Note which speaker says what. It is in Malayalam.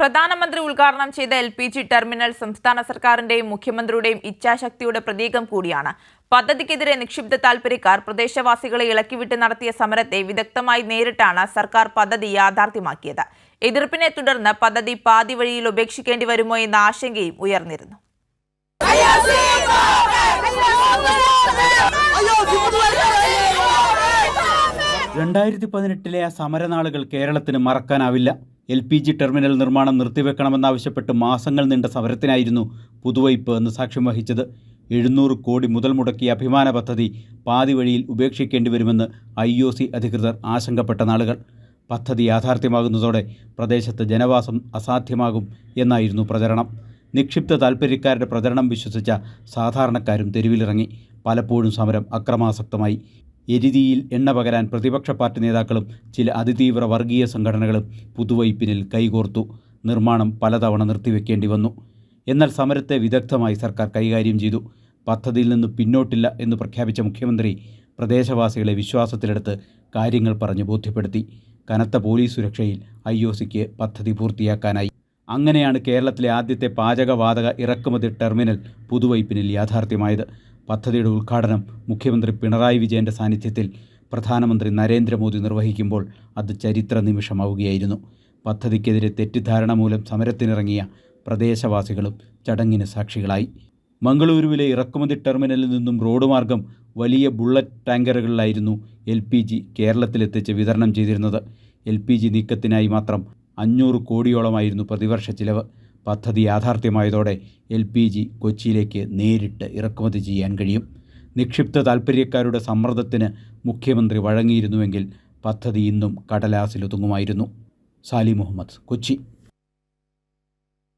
Speaker 1: പ്രധാനമന്ത്രി ഉദ്ഘാടനം ചെയ്ത എൽ പി ജി ടെർമിനൽ സംസ്ഥാന സർക്കാരിന്റെയും മുഖ്യമന്ത്രിയുടെയും ഇച്ഛാശക്തിയുടെ പ്രതീകം കൂടിയാണ്. പദ്ധതിക്കെതിരെ നിക്ഷിപ്ത താൽപര്യക്കാർ പ്രദേശവാസികളെ ഇളക്കിവിട്ട് നടത്തിയ സമരത്തെ വിദഗ്ധമായി നേരിട്ടാണ് സർക്കാർ പദ്ധതി യാഥാർത്ഥ്യമാക്കിയത്. എതിർപ്പിനെ തുടർന്ന് പദ്ധതി പാതി വഴിയിൽ ഉപേക്ഷിക്കേണ്ടി വരുമോ എന്ന ആശങ്കയും ഉയർന്നിരുന്നു.
Speaker 2: രണ്ടായിരത്തി പതിനെട്ടിലെ ആ സമരനാളുകൾ കേരളത്തിന് മറക്കാനാവില്ല. എൽ പി ജി ടെർമിനൽ നിർമ്മാണം നിർത്തിവെക്കണമെന്നാവശ്യപ്പെട്ട് മാസങ്ങൾ നീണ്ട സമരത്തിനായിരുന്നു പുതുവൈപ്പ് എന്ന് സാക്ഷ്യം വഹിച്ചത്. എഴുന്നൂറ് കോടി മുതൽ മുടക്കിയ അഭിമാന പദ്ധതി പാതി വഴിയിൽ ഉപേക്ഷിക്കേണ്ടി വരുമെന്ന് ഐ ഒ സി അധികൃതർ ആശങ്കപ്പെട്ട നാളുകൾ. പദ്ധതി യാഥാർത്ഥ്യമാകുന്നതോടെ പ്രദേശത്ത് ജനവാസം അസാധ്യമാകും എന്നായിരുന്നു പ്രചരണം. നിക്ഷിപ്ത താൽപ്പര്യക്കാരുടെ പ്രചരണം വിശ്വസിച്ച സാധാരണക്കാരും തെരുവിലിറങ്ങി. പലപ്പോഴും സമരം അക്രമാസക്തമായി. എരിതിയിൽ എണ്ണ പകരാൻ പ്രതിപക്ഷ പാർട്ടി നേതാക്കളും ചില അതിതീവ്ര വർഗീയ സംഘടനകളും പുതുവൈപ്പിനിൽ കൈകോർത്തു. നിർമ്മാണം പലതവണ നിർത്തിവെക്കേണ്ടി വന്നു. എന്നാൽ സമരത്തെ വിദഗ്ധമായി സർക്കാർ കൈകാര്യം ചെയ്തു. പദ്ധതിയിൽ നിന്ന് പിന്നോട്ടില്ല എന്ന് പ്രഖ്യാപിച്ച മുഖ്യമന്ത്രി പ്രദേശവാസികളെ വിശ്വാസത്തിലെടുത്ത് കാര്യങ്ങൾ പറഞ്ഞ് ബോധ്യപ്പെടുത്തി. കനത്ത പോലീസ് സുരക്ഷയിൽ ഐ ഒ സിക്ക് പദ്ധതി പൂർത്തിയാക്കാനായി. അങ്ങനെയാണ് കേരളത്തിലെ ആദ്യത്തെ പാചകവാതക ഇറക്കുമതി ടെർമിനൽ പുതുവൈപ്പിനിൽ യാഥാർത്ഥ്യമായത്. പദ്ധതിയുടെ ഉദ്ഘാടനം മുഖ്യമന്ത്രി പിണറായി വിജയന്റെ സാന്നിധ്യത്തിൽ പ്രധാനമന്ത്രി നരേന്ദ്രമോദി നിർവഹിക്കുമ്പോൾ അത് ചരിത്ര നിമിഷമാവുകയായിരുന്നു. പദ്ധതിക്കെതിരെ തെറ്റിദ്ധാരണ മൂലം സമരത്തിനിറങ്ങിയ പ്രദേശവാസികളും ചടങ്ങിന് സാക്ഷികളായി. മംഗളൂരുവിലെ ഇറക്കുമതി ടെർമിനലിൽ നിന്നും റോഡ് മാർഗം വലിയ ബുള്ളറ്റ് ടാങ്കറുകളിലായിരുന്നു എൽ കേരളത്തിലെത്തിച്ച് വിതരണം ചെയ്തിരുന്നത്. എൽ പി ജി നീക്കത്തിനായി മാത്രം അഞ്ഞൂറ് കോടിയോളമായിരുന്നു പ്രതിവർഷ ചിലവ്. പദ്ധതി യാഥാർത്ഥ്യമായതോടെ എൽ പി ജി കൊച്ചിയിലേക്ക് നേരിട്ട് ഇറക്കുമതി ചെയ്യാൻ കഴിയും. നിക്ഷിപ്ത താൽപ്പര്യക്കാരുടെ സമ്മർദ്ദത്തിന് മുഖ്യമന്ത്രി വഴങ്ങിയിരുന്നുവെങ്കിൽ പദ്ധതി ഇന്നും കടലാസിലൊതുങ്ങുമായിരുന്നു. സാലി മുഹമ്മദ് കൊച്ചി.